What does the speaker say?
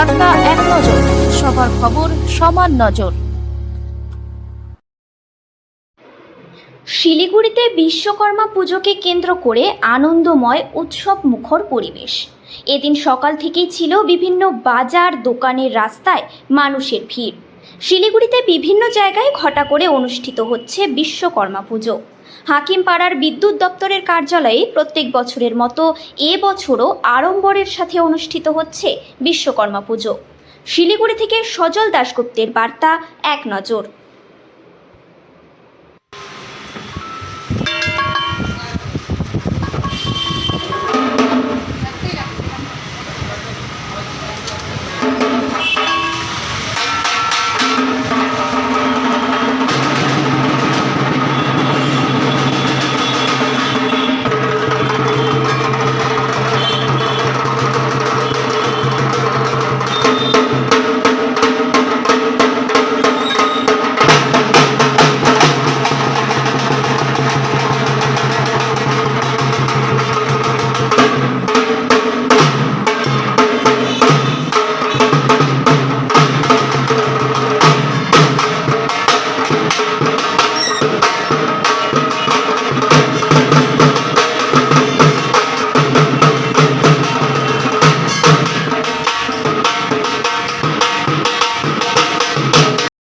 বার্তা এক নজর, সবার খবর সমান নজর। শিলিগুড়িতে বিশ্বকর্মা পুজোকে কেন্দ্র করে আনন্দময় উৎসব মুখর পরিবেশ। এদিন সকাল থেকেই ছিল বিভিন্ন বাজার দোকানের রাস্তায় মানুষের ভিড়। শিলিগুড়িতে বিভিন্ন জায়গায় ঘটা করে অনুষ্ঠিত হচ্ছে বিশ্বকর্মা পুজো। হাকিমপাড়ার বিদ্যুৎ দপ্তরের কার্যালয়ে প্রত্যেক বছরের মতো এ বছরও আড়ম্বরের সাথে অনুষ্ঠিত হচ্ছে বিশ্বকর্মা পুজো। শিলিগুড়ি থেকে সজল দাশগুপ্তের বার্তা, এক নজর।